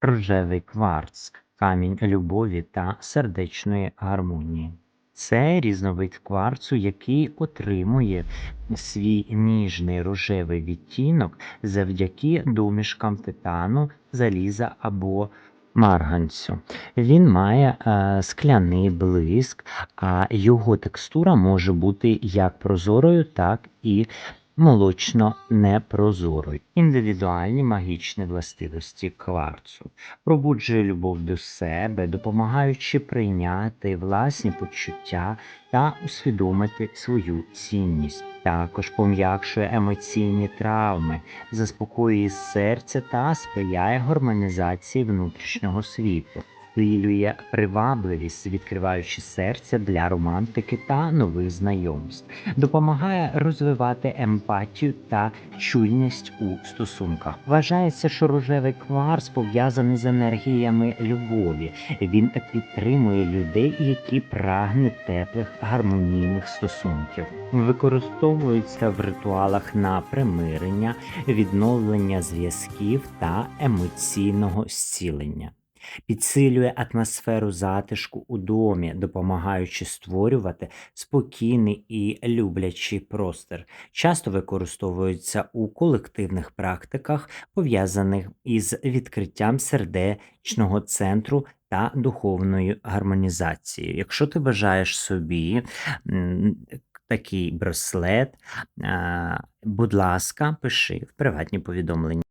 Рожевий кварц камінь любові та сердечної гармонії. Це різновид кварцу, який отримує свій ніжний рожевий відтінок завдяки домішкам титану, заліза або марганцю. Він має е, скляний блиск, а його текстура може бути як прозорою, так і молочно-непрозорою. Індивідуальні магічні властивості кварцу пробуджує любов до себе, допомагаючи прийняти власні почуття та усвідомити свою цінність. Також пом'якшує емоційні травми, заспокоює серце та сприяє гармонізації внутрішнього світу. Втілює привабливість, відкриваючи серце для романтики та нових знайомств, допомагає розвивати емпатію та чуйність у стосунках. Вважається, що рожевий кварц пов'язаний з енергіями любові. Він підтримує людей, які прагнуть теплих гармонійних стосунків. Використовується в ритуалах на примирення, відновлення зв'язків та емоційного зцілення. Підсилює атмосферу затишку у домі, допомагаючи створювати спокійний і люблячий простір. Часто використовується у колективних практиках, пов'язаних із відкриттям сердечного центру та духовною гармонізацією. Якщо ти бажаєш собі такий браслет, будь ласка, пиши в приватні повідомлення.